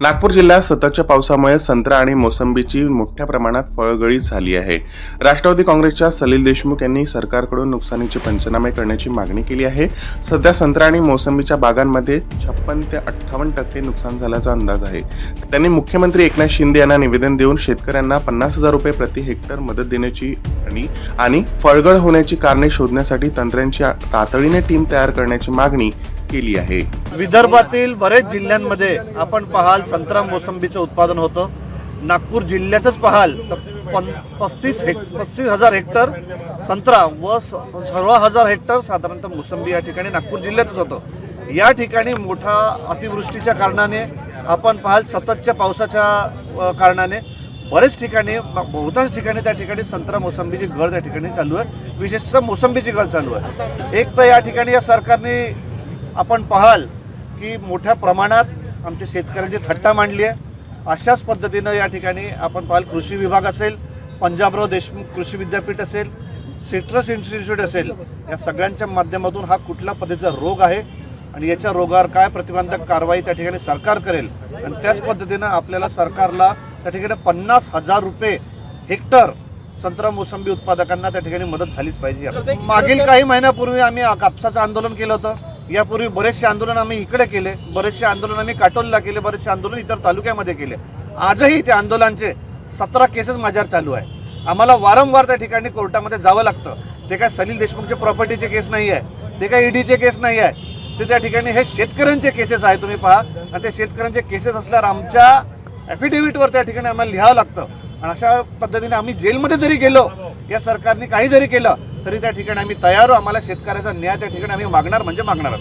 नागपूर जिल्ह्यात सततच्या पावसामुळे संत्रा आणि मोसंबीची मोठ्या प्रमाणात फळगळी झाली आहे. राष्ट्रवादी काँग्रेसच्या सलील देशमुख यांनी सरकारकडून नुकसानीचे पंचनामे करण्याची मागणी केली आहे. सध्या संत्रा आणि मोसंबीच्या बागांमध्ये छप्पन ते अठ्ठावन्न टक्के नुकसान झाल्याचा अंदाज आहे. त्यांनी मुख्यमंत्री एकनाथ शिंदे यांना निवेदन देऊन शेतकऱ्यांना पन्नास हजार रुपये प्रति हेक्टर मदत देण्याची आणि आणि फळगळ होण्याची कारणे शोधण्यासाठी तंत्र्यांची तातडीने टीम तयार करण्याची मागणी केली आहे. विदर्भातील बरेच जिल्ह्यांमध्ये आपण पाहाल संत्रा मोसंबीचं उत्पादन होतं. नागपूर जिल्ह्याचंच पाहाल तर पन पस्तीस हेक् पस्तीस हजार हेक्टर संत्रा व स- सोळा हजार हेक्टर साधारणतः मोसंबी या ठिकाणी नागपूर जिल्ह्यातच होतं. या ठिकाणी मोठा अतिवृष्टीच्या कारणाने आपण पाहाल सततच्या पावसाच्या कारणाने बरेच ठिकाणी बहुतांश ठिकाणी त्या ठिकाणी संत्रा मोसंबीची गळ त्या ठिकाणी चालू आहे. विशेषतः मोसंबीची गळ चालू आहे. एक तर या ठिकाणी या सरकारने आपण पाहाल की मोठ्या प्रमाणात आमच्या शेतकऱ्यांची थट्टा मांडली आहे. अशाच पद्धतीनं या ठिकाणी आपण पाहाल कृषी विभाग असेल पंजाबराव देशमुख कृषी विद्यापीठ असेल सिट्रस इन्स्टिट्यूट असेल या सगळ्यांच्या माध्यमातून हा कुठल्या पद्धतीचा रोग आहे आणि याच्या रोगावर काय प्रतिबंधक कारवाई त्या ठिकाणी सरकार करेल. आणि त्याच पद्धतीनं आपल्याला सरकारला त्या ठिकाणी पन्नास हजार रुपये हेक्टर संत्रा मोसंबी उत्पादकांना त्या ठिकाणी मदत झालीच पाहिजे. मागील काही महिन्यापूर्वी आम्ही कापसाचं आंदोलन केलं होतं. यापूर्वी बरेचसे आंदोलन आम्ही इकडे केले. बरेचसे आंदोलन आम्ही काटोलला केले. बरेचसे आंदोलन इतर तालुक्यामध्ये केले. आजही त्या आंदोलनांचे सतरा केसेस माझ्यावर चालू आहे. आम्हाला वारंवार त्या ठिकाणी कोर्टामध्ये जावं लागतं. ते काय सलील देशमुखचे प्रॉपर्टीचे केस नाही आहे. ते काय ईडीचे केस नाही आहे. ते त्या ठिकाणी हे शेतकऱ्यांचे केसेस आहे तुम्ही पहा. आणि ते शेतकऱ्यांचे केसेस असल्यावर आमच्या ॲफिडेव्हिटवर त्या ठिकाणी आम्हाला लिहावं लागतं आणि अशा पद्धतीने आम्ही जेलमध्ये जरी गेलो या सरकारने काही जरी केलं तरी त्या ठिकाणी आम्ही तयार आहोत. आम्हाला शेतकऱ्याचा न्याय त्या ठिकाणी आम्ही मागणार म्हणजे मागणारच